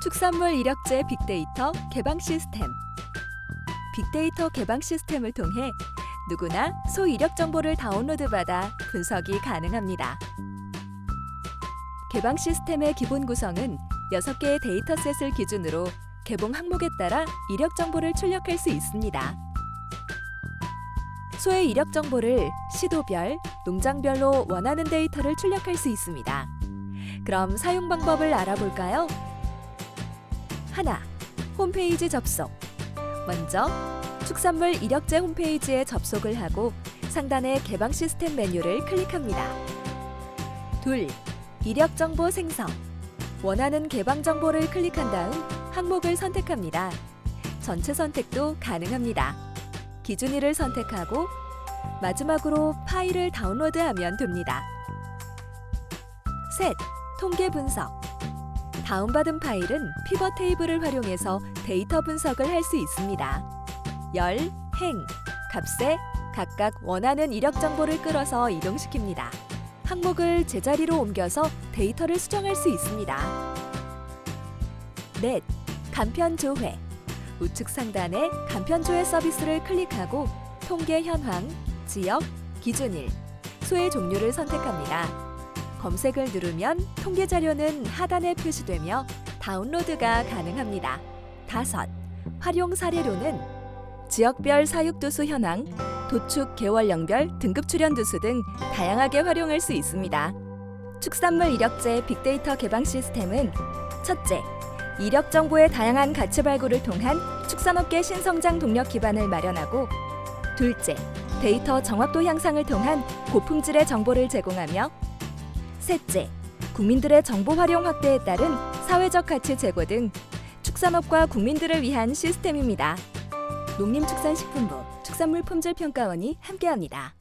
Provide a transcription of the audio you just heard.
축산물 이력제 빅데이터 개방 시스템. 빅데이터 개방 시스템을 통해 누구나 소 이력 정보를 다운로드 받아 분석이 가능합니다. 개방 시스템의 기본 구성은 6개의 데이터셋을 기준으로 개봉 항목에 따라 이력 정보를 출력할 수 있습니다. 소의 이력 정보를 시도별, 농장별로 원하는 데이터를 출력할 수 있습니다. 그럼 사용 방법을 알아볼까요? 하나, 홈페이지 접속. 먼저 축산물 이력제 홈페이지에 접속을 하고 상단의 개방 시스템 메뉴를 클릭합니다. 둘, 이력 정보 생성. 원하는 개방 정보를 클릭한 다음 항목을 선택합니다. 전체 선택도 가능합니다. 기준일을 선택하고 마지막으로 파일을 다운로드하면 됩니다. 셋, 통계 분석. 다운받은 파일은 피벗 테이블을 활용해서 데이터 분석을 할 수 있습니다. 열, 행, 값에 각각 원하는 이력 정보를 끌어서 이동시킵니다. 항목을 제자리로 옮겨서 데이터를 수정할 수 있습니다. 넷, 간편 조회. 우측 상단에 간편 조회 서비스를 클릭하고 통계 현황, 지역, 기준일, 소의 종류를 선택합니다. 검색을 누르면 통계 자료는 하단에 표시되며 다운로드가 가능합니다. 다섯, 활용 사례로는 지역별 사육두수 현황, 도축 개월령별 등급 출현 두수 등 다양하게 활용할 수 있습니다. 축산물 이력제 빅데이터 개방 시스템은 첫째, 이력 정보의 다양한 가치 발굴을 통한 축산업계 신성장 동력 기반을 마련하고 둘째, 데이터 정확도 향상을 통한 고품질의 정보를 제공하며 셋째, 국민들의 정보 활용 확대에 따른 사회적 가치 제고 등 축산업과 국민들을 위한 시스템입니다. 농림축산식품부 축산물 품질 평가원이 함께합니다.